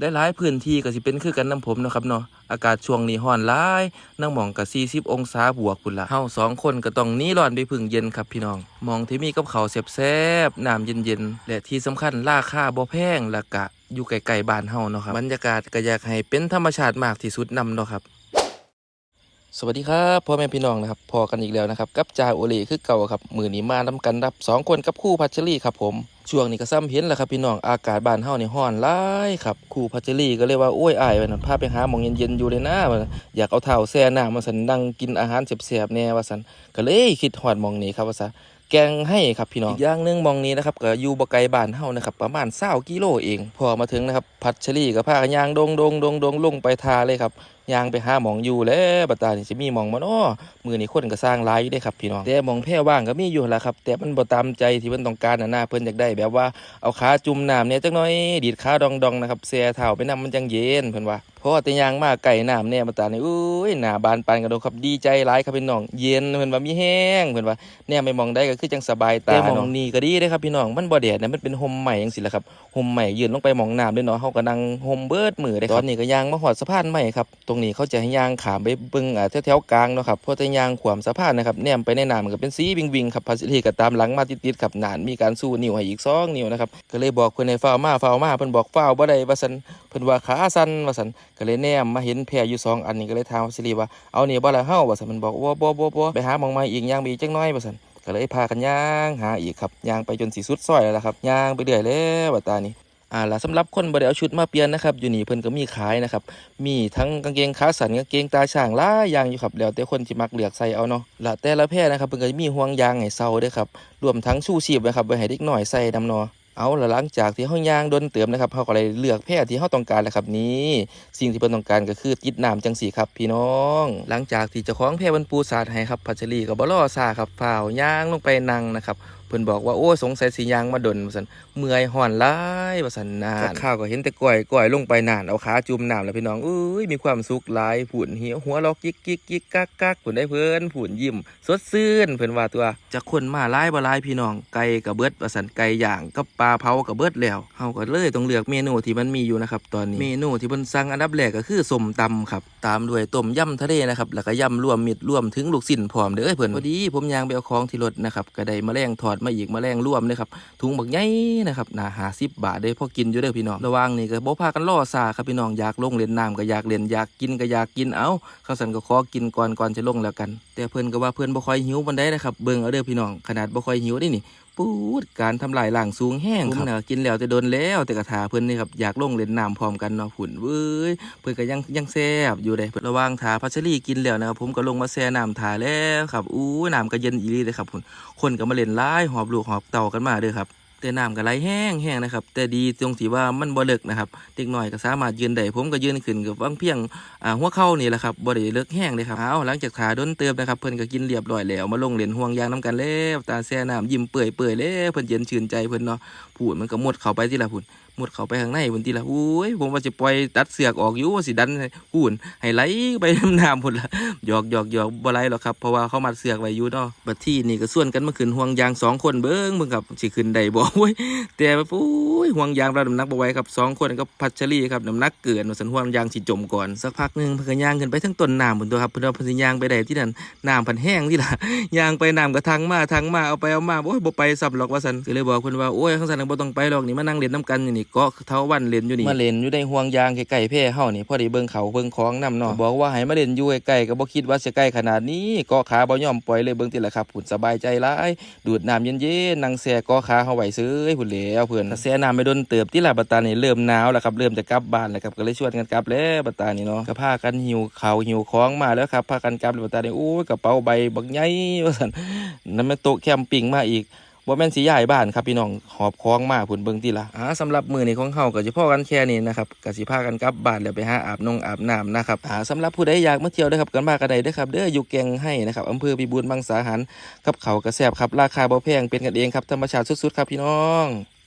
ได้หลายพื้นที่ก็สิเป็นคือกันนํผมเนาะครับเนาะอากาศช่วงนี้ร้อนหลายนั่งมองก็40 องศาบวกพุ่นละเฮาสองคนก็ต้องหนีร้อนไปพึ่งเย็นครับพี่น้อง มองที่มีกับข้าวแซ่บๆน้ำเย็นๆ และที่สำคัญราคาบ่แพงและกะอยู่ไกลๆบ้านเฮาเนาะครับบรรยากาศก็อยากให้เป็นธรรมชาติมากที่สุดนํเนาะครับ สวัสดีครับพ่อแม่พี่น้องนะครับพอกันอีกแล้วนะครับกับจ่าโอเล่คือเก่าครับมือนี้มานํกันรับสองคนกับคู่พัชรีครับผม ช่วงนี้ก็ซ้ำเห็นแหละครับพี่น้องอากาศบ้านเฮานี่ร้อนหลายครับครูพัชรีก็เลยว่าโอ้ยอายว่านั่นพาไปหาหมองเย็นๆอยู่เลยนะว่ามันอยากเอาเท้าแช่น้ำมาสันนั่งกินอาหารแซ่บๆแน่ว่าสันก็เลยคิดฮอดมองนี้ครับว่าซะแกงให้ครับพี่น้องอีกอย่างหนึงมองนี้นะครับก็อยู่บ่ไกลบ้านเฮานะครับประมาณ20กิโลเอง พอมาถึงนะครับพัชรีก็พากันย่างดงดงดงดงลงไปทาเลยครับ ย่างไปหาหมองอยู่แล้วบัดตานี่สิมีหมองบ่น้อมือนี่คนก็สร้างหลายอยู่เด้ครับพี่น้องแต่หมองแพร่ว่างก็มีอยู่หั่นล่ะครับ แต่มันบ่ตามใจที่เพิ่นต้องการน่ะนะเพิ่นอยากได้แบบว่าเอาขาจุ่มน้ำเนี่ยจักหน่อยดีดขาดองๆนะครับแช่เท้าไปน้ำมันจังเย็นเพิ่นว่าเพราะว่าแต่ย่างมาไก่น้ำเนี่ยบัดตานี่อุ้ยหน้าบานปานกระโดดครับดีใจหลายครับพี่น้อง เย็นเพิ่นว่ามีแห้งเพิ่นว่าแนมไปมองได้ก็คือจังสบายตาแต่หมองนี้ก็ดีเด้ครับพี่น้องมันบ่แดดนะมันเป็นห่มใหม่จังซี่ล่ะครับห่มใหม่ยืนลงไปหมองน้ำด้วยเนาะเขาก็นั่งห่มเบิดมือได้ครับตอนนี้ก็ยางมาหอดสะพานใหม่ครับตรงนี้เขาจะให้ยางขามไปเบิ่งแถวๆกลางเนาะครับเพราะแต่ยางขวามสะพานนะครับแนมไปในน้ำมันก็เป็นสีวิงวิงๆครับพัสลีก็ตามหลังมาติดๆครับนานมีการสู้นิ้วให้อีกสองนิ้วนะครับก็เลยบอกเพิ่นให้ฟ้าวมาฟ้าวมาเพิ่นบอกฟ้าวบ่ได้ว่าซั่นเพิ่นว่าขาสั่นว่าซั่นก็เลยแนมมาเห็นแพรอยู่สองอันนี้ก็เลยถามพัสลีว่าเอานี่บ่ละเฮาว่าซั่นมันบอกว่าบ่บ่บ่ไปหามองม่อีกย่างไปอีจักหน้อยว่าซั่นก็เลยพากันย่างหาอีกครับย่างไปจนสีสุดซอยแล้วล่ะครับย่างไปเรื่อยแล้วบัดตานี้ อ่าล้วสำหรับคนบ่ได้เอาชุดมาเปลี่ยนนะครับ อยู่นี่เพิ่นก็มีขายนะครับ มีทั้งกางเกงขาสั้นกางเกงตาช่างหลายอย่างอยู่ครับแล้วแต่คนที่มักเลือกใส่เอาเนาะและแต่ละแพรนะครับเพิ่นก็จะมีห่วงยางให้เซาด้วยครับรวมทั้งชูชีพนะครับไว้ให้เด็กหน้อยใส่นํเนาะเอาละหลังจากที่เฮายางโดนเติมนะครับเฮาก็เลยเลือกแพรที่เฮาต้องการแล้วครับนี่สิ่งที่เพิ่นต้องการก็คือติดน้ำจังสีครับพี่น้อง หลังจากที่เจ้าของแพรบรรปูสาดให้ครับพัชรีก็บ่รอซ่าครับฝ่าวยางลงไปนั่งนะครับ เพิ่นบอกว่าโอ้ยสงสัยสิย่างมาดนว่าซั่นเมื่อยห่อนหลายว่าซั่นนานข้าวก็เห็นแต่ก้อยก้อยลงไปนานเอาขาจุ่มน้ำแล้วพี่น้องอุ้ยมีความสุขหลายผุ่นเหี่ยวหัวลอกยิกยิกยิกกักกักผุ่นได้เพิ่นผุ่นยิ้มสดชื่นเพิ่นว่าตัวจากคนมาหลายบ่หลายพี่น้องไก่ก็เบิดว่าซั่นไก่ย่างกับปลาเผาก็เบิดแล้วเฮาก็เลยต้องเลือกเมนูที่มันมีอยู่นะครับตอนนี้เมนูที่เพิ่นสั่งอันดับแรกก็คือส้มตำครับตามด้วยต้มยำทะเลนะครับแล้วก็ยำรวมมิตรรวมถึงลูกชิ้นพร้อมเด้อเพิ่นพอดีผมย่างไปเอาของที่รถนะครับก็ได้แมลงทอดมาอีกแมลงร่วมเลยครับถุงบักใหญ่นะครับหนาสิบบาทได้พอกินอยู่เด้อพี่น้องระวังนี่ก็บ่พากันล่อซาครับพี่น้องอยากลงเล่นน้ำก็อยากเล่นอยากกินก็อยากกินเอาข้าวสันก็ขอกินก่อนก่อนจะลงแล้วกัน แต่เพื่อนก็ว่าเพื่อนบ่ค่อยหิวมันไดนะครับเบิ่งเอาเด้อพี่น้องขนาดบ่ค่อยหิวได้นี่ ปูดการทำลายล่างสูงแห้งครับผมน่ะกินแล้วแต่โดนแล้วแต่กระถาเพิ่นนี่ครับอยากลงเล่นน้ำพร้อมกันเนาะผุ่นเว้ยเพิ่นก็ยังยังแซ่บอยู่เลยระหว่างทาพัชรีกินแล้วนะครับผมก็ลงมาแช่น้ำทาแล้วครับอู้น้ำก็เย็นอีหลีเลยครับผุ่นคนก็มาเล่นหลายหอบลูกหอบเต่ากันมาเด้อครับ แต่น้ำก็ไหลแห้งแห้งนะครับ แต่ดีตรงที่ว่ามันบ่เลิกนะครับเด็กน้อยก็สามารถยืนได้ผมก็ยืนขึ้นกับวางเพียงอ่าหัวเข่านี่แหละครับบ่ได้เลิกแห้งเลยครับเอาหลังจากทาด้นเติมนะครับเพิ่นก็กินเรียบร้อยแล้วมาลงเหรียญห่วงยางน้ำกันแล้วตาแซ่น้ำยิ้มเปื่อยเปื่อยแล้วเพิ่นเย็นชื่นใจเพิ่นเนาะพูดมันก็หมดเข้าไปที่ละพู มุดเข้าไปข้างในพุ่นที่ละอุ้ยผมว่าสิปล่อยตัดเสือกออกอยู่ว่าสิดันให้พูนให้ไหลไปน้ำน้ำพุ่นละหยอกหยอกหยอกบ่ไหลหรอกครับเพราะว่าเขามัดเสือกไว้อยู่เนาะบัดที่นี่ก็ส่วนกันมาขึ้นห่วงยางสองคนเบิ่งเบิ่งครับสิขึ้นได้บ่โอ้ยแต่แบบอุ้ยห่วงยางเราน้ำหนักบ่ไหว้ครับสองคนก็พัชรีครับน้ำหนักเกินสันห่วงยางสิจมก่อนสักพักหนึงเพิ่นก็ย่างขึ้นไปทั้งต้นน้ำพุ่นตัวครับเพิ่นเอาเพิ่นสิย่างไปได้ที่นั่นน้ำพันแห้งที่ละย่างไปน้ำก็ทางมาทางมาเอาไปเอามาโอ้ยบ่ไปสับหรอกว่าสันก็เลยบอกเพิ่นว่าโอ้ยข้างสันบ่ต้องไปหรอกนี่มานั่งเล่นน้ำกันอยู่นี่เกาะเท้าวันเล่นอยู่นี่มาเล่นอยู่ในห่วงยางใกล้ๆแพร่เฮานี่พอดีเบิ่งเขาเบิ่งของนํเนาะบอกว่าให้มาเล่นอยู่ใกล้ๆก็บ่คิดว่าสิใกล้ขนาดนี้เกาะขาบ่ยอมปล่อยเลยเบิ่งติล่ะครับพุ่นสบายใจหลายดูดน้ำเย็นๆนั่งแช่เกาะขาเฮาไว้ซื้อพุ่นแล้วเพิ่นแช่น้ำไปโดนเติบที่ล่ะบัดตานี่เริ่มหนาวแล้วครับเริ่มจะกลับบ้านแล้วครับก็เลยชวนกันกลับแล้วบัดตานี่เนาะก็พากันหิวข้าวหิวของมาแล้วครับพากันกลับแล้วบัดตานี่โอ้ยกระเป๋าใบบักใหญ่ว่าซั่นนั่นมันโต๊ะแคมปิ้งมาอีก บ่แม่นสิย้ายบ้านครับพี่น้องหอบของมาพุ่นเบิ่งติล่ะอ่าสำหรับมื้อนี้ของเฮาก็สิพอกันแค่นี้นะครับก็สิพากันกลับบ้านแล้วไปหาอาบนงอาบน้ำนะครับอ่าสำหรับผู้ใดอยากมาเที่ยวนะครับกันมาก็ได้เด้อครับเด้ออยู่แกงให้นะครับอำเภอพิบูลมังสาหารกับเขาวก็แซ่บครับราคาบ่แพงเป็นกันเองครับธรรมชาติสุดๆครับพี่น้อง